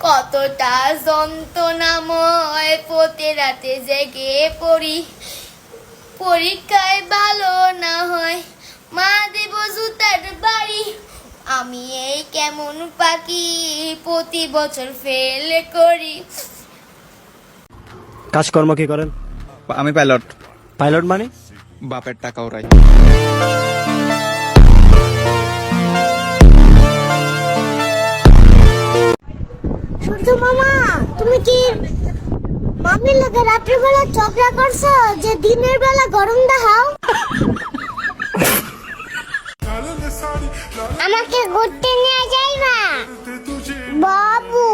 কতটা যন্ত্রণাময় প্রতি রাতে জেগে পড়ি। পরীক্ষায় ভালো না হয় মা দেব জুতার বাড়ি। আমি এই কেমন পাখি প্রতি বছর ফেল করি। কাজকর্ম কি করেন? আমি পাইলট পাইলট মানে? বাপের টাকা ওরাই। তুমি কি মামির লগে রাত্রিবেলা ঝগড়া করছো যে দিনের বেলা গরম দেখাও আমাকে ঘুরতে নিয়ে যাইবা বাবু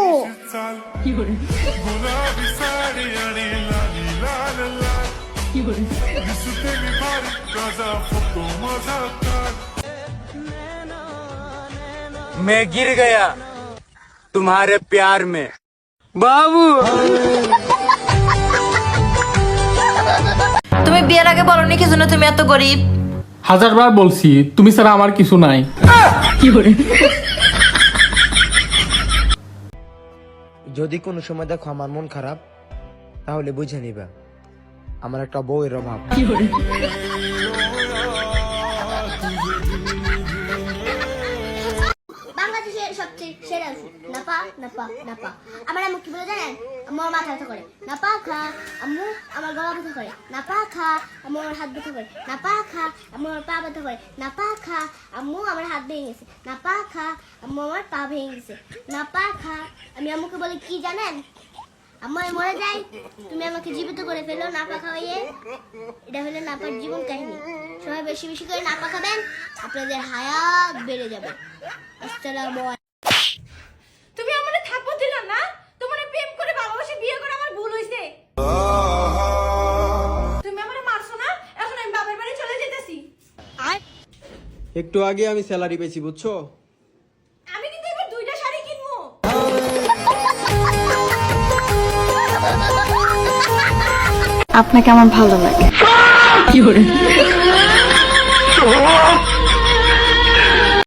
मैं गिर गया तुम्हारे प्यार में बाबू তুমি বিয়ের আগে বলনি কি জন্য তুমি এত গরিব? হাজারবার বলছি তুমি ছাড়া আমার কিছু নাই। যদি কোনো সময় দেখো আমার মন খারাপ তাহলে বুঝে নিবা। আমার একটা বউয়ের অভাব। বাংলাদেশের সবচেয়ে সেরা ওষুধ নাপা নাপা নাপা। আমার আম্মু কি বলে জানেন? আমার মাথা ব্যথা করে। নাপা খা, আম্মু আমার গলা ব্যথা করে। নাপা খা আমার হাত ব্যথা করে। নাপা খা আমার পা ব্যথা করে। নাপা খা, আম্মু আমার হাত ভেঙে গেছে। নাপা খা, আম্মু আমার পা ভেঙে গেছে। নাপা খা, আমি আম্মুকে বলে, কি জানেন? আম্মু, আমি মরে যাই। তুমি আমাকে জীবিত করে ফেলো, নাপা খাওয়াইয়ে। এটা হলো নাপার জীবন কাহিনী। সবাই বেশি বেশি করে নাপা খাবেন, আপনাদের হায়াত বেড়ে যাবে। তুমি আমারে থাকব দিলা না? তোমার প্রেম করে ভালোবাসে বিয়ে করে আমার ভুল হইছে। তুমি আমারে মারছো না? এখন আমি বাবার বাড়ি চলে যেতেছি। একটু আগে আমি স্যালারি পেয়েছি, বুঝছ? আপনাকে আমার ভালো লাগে।